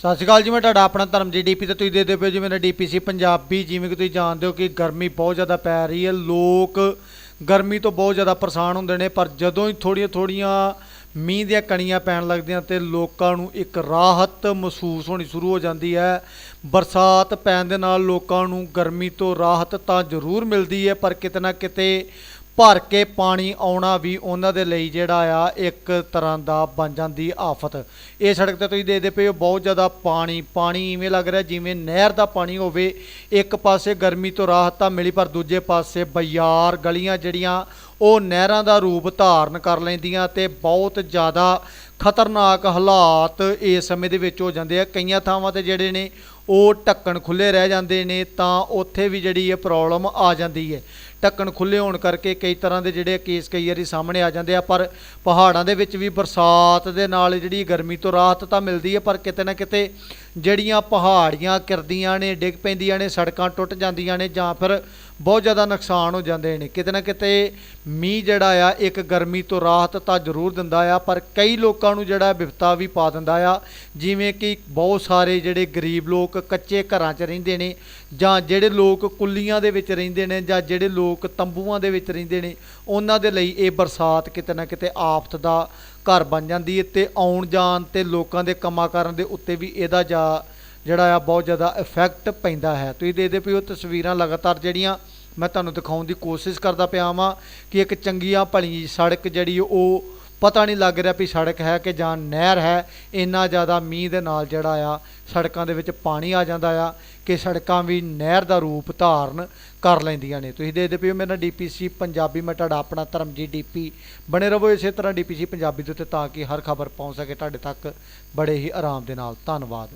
ਸਤਿ ਸ਼੍ਰੀ ਅਕਾਲ ਜੀ, ਮੈਂ ਤੁਹਾਡਾ ਆਪਣਾ ਧਰਮ ਜੀ ਡੀਪੀ ਤੇ ਤੁਸੀਂ ਦੇ ਪਏ ਜੀ, ਮੇਰਾ ਡੀਪੀਸੀ ਪੰਜਾਬੀ, ਜਿਵੇਂ ਕਿ ਤੁਸੀਂ ਜਾਣਦੇ ਹੋ ਕਿ ਗਰਮੀ ਬਹੁਤ ਜ਼ਿਆਦਾ ਪੈ ਰਹੀ ਹੈ, ਲੋਕ ਗਰਮੀ ਤੋਂ ਬਹੁਤ ਜ਼ਿਆਦਾ ਪਰੇਸ਼ਾਨ ਹੁੰਦੇ ਨੇ, ਪਰ ਜਦੋਂ ਹੀ ਥੋੜੀਆਂ ਥੋੜੀਆਂ ਮੀਂਹ ਦੀਆਂ ਕਣੀਆਂ ਪੈਣ ਲੱਗਦੀਆਂ ਤੇ ਲੋਕਾਂ ਨੂੰ ਇੱਕ ਰਾਹਤ ਮਹਿਸੂਸ ਹੋਣੀ ਸ਼ੁਰੂ ਹੋ ਜਾਂਦੀ ਹੈ। ਬਰਸਾਤ ਪੈਣ ਦੇ ਨਾਲ ਲੋਕਾਂ ਨੂੰ ਗਰਮੀ ਤੋਂ ਰਾਹਤ ਤਾਂ ਜ਼ਰੂਰ ਮਿਲਦੀ ਹੈ, ਪਰ ਕਿਤੇ ਨਾ ਕਿਤੇ ਭਰ ਕੇ ਪਾਣੀ ਆਉਣਾ ਵੀ ਉਹਨਾਂ ਦੇ ਲਈ ਜਿਹੜਾ ਆ, ਇੱਕ ਤਰ੍ਹਾਂ ਦਾ ਬਣ ਜਾਂਦੀ ਆਫਤ। ਇਹ ਸੜਕ ਤੇ ਤੁਸੀਂ ਦੇਖਦੇ ਪਏ ਹੋ, ਬਹੁਤ ਜ਼ਿਆਦਾ ਪਾਣੀ ਪਾਣੀ ਇਵੇਂ ਲੱਗ ਰਿਹਾ ਜਿਵੇਂ ਨਹਿਰ ਦਾ ਪਾਣੀ ਹੋਵੇ। ਇੱਕ ਪਾਸੇ ਗਰਮੀ ਤੋਂ ਰਾਹਤ ਤਾਂ ਮਿਲੀ, ਪਰ ਦੂਜੇ ਪਾਸੇ ਬਾਜ਼ਾਰ ਗਲੀਆਂ ਜਿਹੜੀਆਂ ਉਹ ਨਹਿਰਾਂ ਦਾ ਰੂਪ ਧਾਰਨ ਕਰ ਲੈਂਦੀਆਂ ਤੇ ਬਹੁਤ ਜ਼ਿਆਦਾ ਖਤਰਨਾਕ ਹਾਲਾਤ ਇਸ ਸਮੇਂ ਦੇ ਵਿੱਚ ਹੋ ਜਾਂਦੇ ਆ। ਕਈਆਂ ਥਾਵਾਂ ਤੇ ਜਿਹੜੇ ਨੇ ਉਹ ਢੱਕਣ ਖੁੱਲੇ ਰਹਿ ਜਾਂਦੇ ਨੇ ਤਾਂ ਉੱਥੇ ਵੀ ਜਿਹੜੀ ਇਹ ਪ੍ਰੋਬਲਮ ਆ ਜਾਂਦੀ ਹੈ। ਢੱਕਣ ਖੁੱਲੇ ਹੋਣ ਕਰਕੇ ਕਈ ਤਰ੍ਹਾਂ ਦੇ ਜਿਹੜੇ ਕੇਸ ਕਈ ਵਾਰੀ ਸਾਹਮਣੇ ਆ ਜਾਂਦੇ ਆ, ਪਰ ਪਹਾੜਾਂ ਦੇ ਵਿੱਚ ਵੀ ਬਰਸਾਤ ਦੇ ਨਾਲ ਜਿਹੜੀ ਗਰਮੀ ਤੋਂ ਰਾਹਤ ਤਾਂ ਮਿਲਦੀ ਹੈ, ਪਰ ਕਿਤੇ ਨਾ ਕਿਤੇ ਜਿਹੜੀਆਂ ਪਹਾੜੀਆਂ ਕਿਰਦੀਆਂ ਨੇ, ਡਿੱਗ ਪੈਂਦੀਆਂ ਨੇ, ਸੜਕਾਂ ਟੁੱਟ ਜਾਂਦੀਆਂ ਨੇ ਜਾਂ ਫਿਰ ਬਹੁਤ ਜ਼ਿਆਦਾ ਨੁਕਸਾਨ ਹੋ ਜਾਂਦੇ ਨੇ। ਕਿਤੇ ਨਾ ਕਿਤੇ ਮੀਂਹ ਜਿਹੜਾ ਆ, ਇੱਕ ਗਰਮੀ ਤੋਂ ਰਾਹਤ ਤਾਂ ਜ਼ਰੂਰ ਦਿੰਦਾ ਆ, ਪਰ ਕਈ ਲੋਕਾਂ ਨੂੰ ਜਿਹੜਾ ਵਿਪਤਾ ਵੀ ਪਾ ਦਿੰਦਾ ਆ, ਜਿਵੇਂ ਕਿ ਬਹੁਤ ਸਾਰੇ ਜਿਹੜੇ ਗਰੀਬ ਲੋਕ ਕੱਚੇ ਘਰਾਂ 'ਚ ਰਹਿੰਦੇ ਨੇ ਜਾਂ ਜਿਹੜੇ ਲੋਕ ਕੁੱਲੀਆਂ ਦੇ ਵਿੱਚ ਰਹਿੰਦੇ ਨੇ ਜਾਂ ਜਿਹੜੇ ਲੋਕ ਤੰਬੂਆਂ ਦੇ ਵਿੱਚ ਰਹਿੰਦੇ ਨੇ, ਉਹਨਾਂ ਦੇ ਲਈ ਇਹ ਬਰਸਾਤ ਕਿਤੇ ਨਾ ਕਿਤੇ ਆਫਤ ਦਾ ਘਰ ਬਣ ਜਾਂਦੀ ਹੈ ਤੇ ਆਉਣ ਜਾਣ ਤੇ ਲੋਕਾਂ ਦੇ ਕੰਮਾਂ ਕਰਨ ਦੇ ਉੱਤੇ ਵੀ ਇਹਦਾ ਜਾ ਜਿਹੜਾ ਆ ਬਹੁਤ ਜ਼ਿਆਦਾ ਇਫੈਕਟ ਪੈਂਦਾ ਹੈ। ਤੁਸੀਂ ਦੇਖਦੇ ਪਏ ਹੋ ਤਸਵੀਰਾਂ ਲਗਾਤਾਰ ਜਿਹੜੀਆਂ ਮੈਂ ਤੁਹਾਨੂੰ ਦਿਖਾਉਣ ਦੀ ਕੋਸ਼ਿਸ਼ ਕਰਦਾ ਪਿਆ ਵਾਂ ਕਿ ਇੱਕ ਚੰਗੀਆਂ ਭਲੀ ਸੜਕ ਜਿਹੜੀ ਉਹ ਪਤਾ ਨਹੀਂ ਲੱਗ ਰਿਹਾ ਵੀ ਸੜਕ ਹੈ ਕਿ ਜਾਂ ਨਹਿਰ ਹੈ। ਇੰਨਾ ਜ਼ਿਆਦਾ ਮੀਂਹ ਦੇ ਨਾਲ ਜਿਹੜਾ ਆ, ਸੜਕਾਂ ਦੇ ਵਿੱਚ ਪਾਣੀ ਆ ਜਾਂਦਾ ਆ ਕਿ ਸੜਕਾਂ ਵੀ ਨਹਿਰ ਦਾ ਰੂਪ ਧਾਰਨ ਕਰ ਲੈਂਦੀਆਂ ਨੇ। ਤੁਸੀਂ ਦੇਖਦੇ ਪਏ ਹੋ ਮੇਰਾ ਡੀਪੀਸੀ ਪੰਜਾਬੀ ਮੈਂ ਤੁਹਾਡਾ ਆਪਣਾ ਧਰਮਜੀਤ ਡੀਪੀ ਬਣੇ ਰਹੋ ਇਸੇ ਤਰ੍ਹਾਂ ਡੀਪੀਸੀ ਪੰਜਾਬੀ ਦੇ ਉੱਤੇ ਤਾਂ ਕਿ ਹਰ ਖਬਰ ਪਹੁੰਚ ਸਕੇ। ਤੁਹਾਡੇ ਤੱਕ ਬੜੇ ਹੀ ਆਰਾਮ ਦੇ ਨਾਲ। ਧੰਨਵਾਦ।